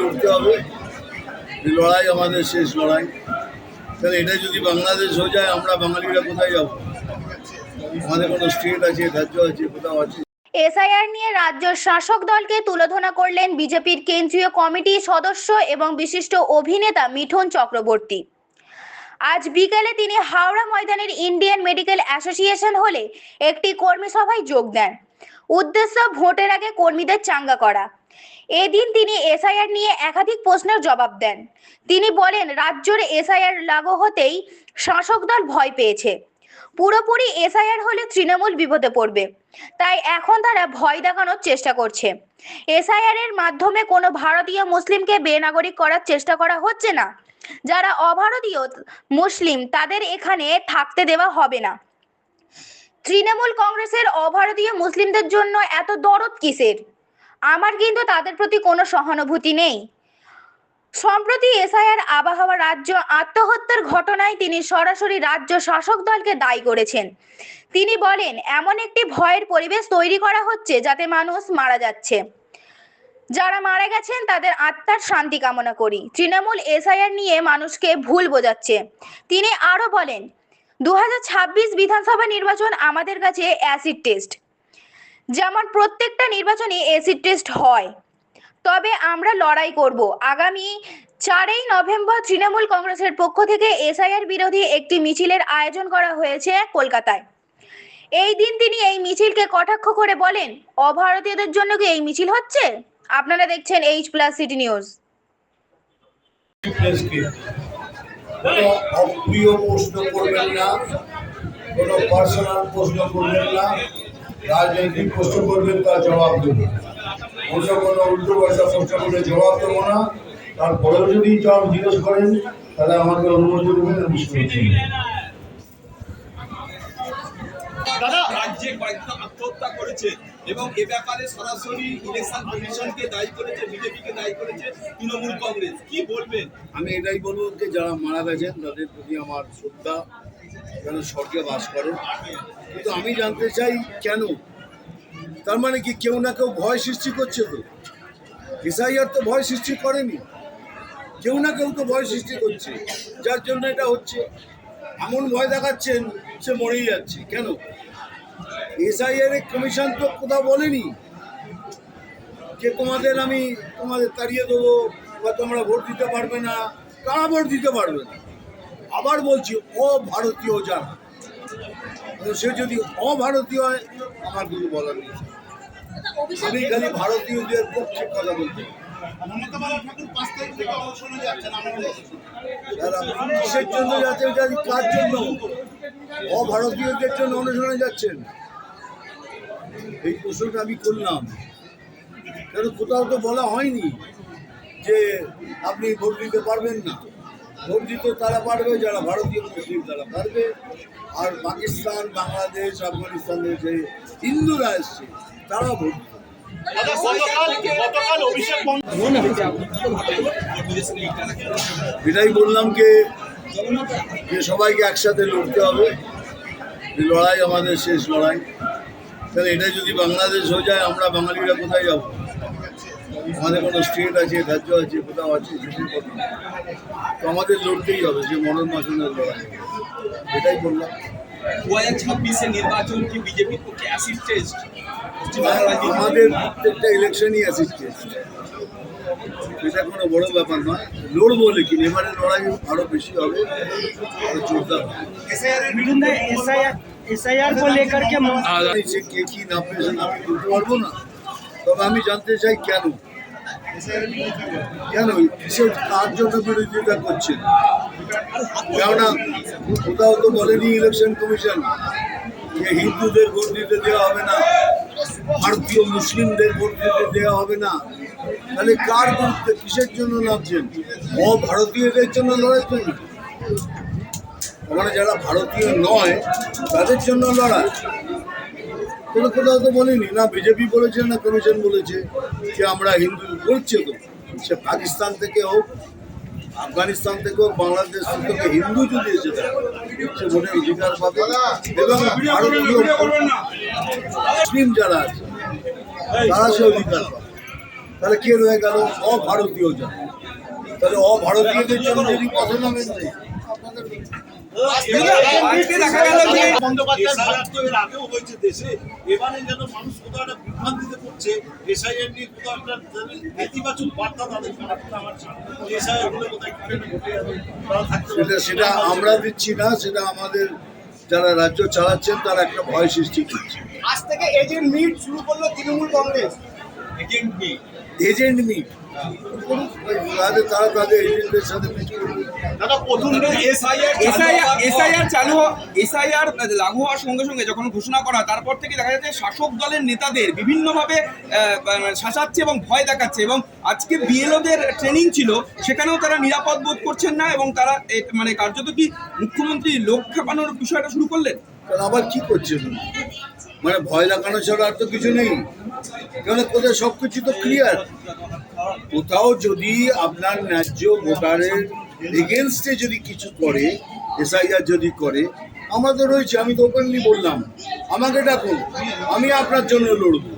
লড়তে হবে। এই লড়াই আমাদের শেষ লড়াই। তাহলে এটা যদি বাংলাদেশ হয়ে যায়, আমরা বাঙালিরা কোথায় যাব? আমাদের কোনো স্টেট আছে, রাজ্য আছে, কোথাও আছে? এসআইআর নিয়ে রাজ্য শাসক দলকে তুলোধনা করলেন বিজেপির কেন্দ্রীয় কমিটির সদস্য এবং বিশিষ্ট অভিনেতা মিঠুন চক্রবর্তী। আজ বিকেলে তিনি হাওড়া ময়দানের ইন্ডিয়ান মেডিকেল অ্যাসোসিয়েশন হলে একটি কর্মী সভায় যোগ দেন। উদ্দেশ্য ভোটের আগে কর্মীদের চাঙ্গা করা। এদিন তিনি এসআইআর নিয়ে একাধিক প্রশ্নের জবাব দেন। তিনি বলেন, রাজ্যের এসআইআর লাগু হতেই শাসক দল ভয় পেয়েছে। পুরোপুরি এসআইআর হলে তৃণমূল বিপদে পড়বে। তাই এখন তারা ভয় দেখানোর চেষ্টা করছে। এসআইআর এর মাধ্যমে কোনো ভারতীয় মুসলিমকে বেনাগরিক করার চেষ্টা করা হচ্ছে না। যারা অভারতীয় মুসলিম, তাদের এখানে থাকতে দেওয়া হবে না। তৃণমূল কংগ্রেসের অভারতীয় মুসলিমদের জন্য এত দরদ কিসের? আমার কিন্তু তাদের প্রতি কোনো সহানুভূতি নেই। সম্প্রতি এসআইআর আবহাওয়া রাজ্য আত্মহত্যার ঘটনায় তিনি সরাসরি রাজ্য শাসক দলকে দায়ী করেছেন। তিনি বলেন, এমন একটি ভয়ের পরিবেশ তৈরি করা হচ্ছে যাতে মানুষ মারা যাচ্ছে। যারা মারা গেছেন, তাদের আত্মার শান্তি কামনা করি। তৃণমূল এসআইআর নিয়ে মানুষকে ভুল বোঝাচ্ছে। তিনি আরও বলেন দু হাজার ছাব্বিশ বিধানসভা নির্বাচন আমাদের কাছে অ্যাসিড টেস্ট যেমন প্রত্যেকটা নির্বাচনে অ্যাসিড টেস্ট হয়। তবে আমরা লড়াই করব। আগামী চারই নভেম্বর তৃণমূল কংগ্রেসের পক্ষ থেকে এসআইআর বিরোধী একটি মিছিলের আয়োজন করা হয়েছে কলকাতায়। এই দিন তিনি এই মিছিলকে কটাক্ষ করে বলেন, অভারতীয়দের জন্য কি এই মিছিল হচ্ছে? আপনারা দেখছেন এইচ প্লাস সিটি নিউজ অপ্রিয় প্রশ্ন করবেন না কোনো পার্সোনাল প্রশ্ন করবেন না রাজনৈতিক প্রশ্ন করবেন তার জবাব দেবেন অন্য কোনো উল্টো পাল্টা প্রশ্ন করলে জবাব দেবো না তারপরেও যদি জবাব জিজ্ঞেস করেন তাহলে আমাকে অনুমতি দেবেন আমি শুনেছি। দাদা রাজ্যে কয়েকজন আত্মহত্যা করেছে এবং এ ব্যাপারে সরাসরি ইলেকশন কমিশনকে দায়ী করেছে বিজেপিকে দায়ী করেছে তৃণমূল কংগ্রেস। কি বলবেন? আমি এটাই বলব যে যারা মারা গেছেন, তাদের প্রতি আমার শ্রদ্ধা, যেন স্বর্গে বাস করে কিন্তু আমি জানতে চাই কেন? তার মানে কি কেউ না কেউ ভয় সৃষ্টি করছে তো? এসআইআর তো ভয় সৃষ্টি করেনি। কেউ না কেউ তো ভয় সৃষ্টি করছে, যার জন্য এটা হচ্ছে। এমন ভয় দেখাচ্ছেন, সে মরেই যাচ্ছে। কেন? এসআইআর এর কমিশন তো কোথাও বলেনি যে তোমাদের আমি তোমাদের তাড়িয়ে দেবো বা তোমরা ভোট দিতে পারবে না। কারা ভোট দিতে পারবে না? আবার বলছি অভারতীয় যারা সে যদি অভারতীয় হয় আমার কিছু বলার নেই। আমি খালি ভারতীয়দের পক্ষে কথা বলতে কিসের জন্য যাচ্ছেন কার জন্য? অভারতীয়দের জন্য অনুসরণে যাচ্ছেন। এই প্রশ্নটা আমি করলাম। কারণ কোথাও তো বলা হয়নি যে আপনি ভোট দিতে পারবেন না। ভোট দিতে তারা পারবে যারা ভারতীয় মুসলিম তারা পারবে। আর পাকিস্তান বাংলাদেশ আফগানিস্তান থেকে যে হিন্দুরা এসছে তারাও ভোট এটাই বললাম যে যে সবাইকে একসাথে লড়তে হবে। লড়াই আমাদের শেষ লড়াই। তাহলে এটা যদি বাংলাদেশ হয়ে যায় আমরা বাঙালিরা কোথায় যাব? আমাদের কোনো স্টেট আছে রাজ্য আছে কোথাও আছে। তো আমাদের লড়তেই হবে যে মরণ মাসনের লড়াই। এটাই বললাম। দু হাজার ছাব্বিশে নির্বাচন কি বিজেপির পক্ষে অ্যাসিড টেস্ট আমাদের প্রত্যেকটা ইলেকশনই অ্যাসিড টেস্ট এটা কোনো বড় ব্যাপার নয়। লড়বো লেকিন এবারে লড়াই আরও বেশি হবে আরও জোরদার হবে। আমি জানতে চাই কেন? কেন কিসের কার্যটা বিরোধিতা করছেন? কেননা কোথাও তো বলেনি ইলেকশন কমিশন যে হিন্দুদের ভোট দিতে দেওয়া হবে না। ভারতীয় মুসলিমদের ভোট দেওয়া হবে না। তাহলে কার বিরুদ্ধে কিসের জন্য অভারতীয়দের জন্য লড়াই জন্য মানে যারা ভারতীয় নয়, তাদের জন্য লড়াই। কোনো কোথাও তো বলেনি। না বিজেপি বলেছে, না কমিশন বলেছে যে আমরা হিন্দু বলছে তো। সে পাকিস্তান থেকে হোক, আফগানিস্তান থেকে হোক, বাংলাদেশ থেকে হিন্দু যদি এসে থাকে অধিকার পাবে। এবং ভারতীয় মুসলিম যারা আছে তারা সে অধিকার। পাবে তাহলে কে রয়ে গেল? অভারতীয় জন। তাহলে অভারতীয়দের জন্য যদি কথা না মেনতে আজকে দেখা গেল যে এসআইআর তো এর আগেও হয়েছে দেশে। এবারে যেন মানুষ কোথাও একটা বিভ্রান্তিতে পড়ছে এসআইআর নিয়ে কোথাও একটা নেতিবাচক বার্তা তাদের কাছে আমার এসআইআর হলে কোথায় ঘটে না ঘটে যাবে তারা থাকতে পারবে। সেটা সেটা আমরা দিচ্ছি না সেটা আমাদের যারা রাজ্য চালাচ্ছেন তারা একটা ভয় সৃষ্টি করছে। আজ থেকে এজেন্ট মিট শুরু করল তৃণমূল কংগ্রেস। এজেন্ট নেই এজেন্ট মিট তাদের তারা তাদের এজেন্টদের সাথে দাদা প্রথম এসআইআর এসআইআর এসআইআর চালু এসআইআর লাগু হওয়ার সঙ্গে সঙ্গে যখন ঘোষণা করা তারপর থেকে দেখা যাচ্ছে শাসক দলের নেতাদের বিভিন্নভাবে আহ, শাসাচ্ছে এবং ভয় দেখাচ্ছে এবং আজকে বিএলওদের ট্রেনিং ছিল সেখানেও তারা নিরাপদ বোধ করছেন না এবং তারা মানে কার্যত কি মুখ্যমন্ত্রী লোক খেপানোর বিষয়টা শুরু করলেন? আবার কি করছে? তুমি মানে ভয় লাগানো ছাড়া আর তো কিছু নেই। কেন কোথায় সব কিছু তো ক্লিয়ার কোথাও যদি আপনার ন্যায্য ভোটারের এগেনস্টে যদি কিছু করে এসআইআর যদি করে আমাদের রয়েছে, আমি তো ওপেনলি বললাম, আমাকে ডাকুন, আমি আপনার জন্য লড়বো।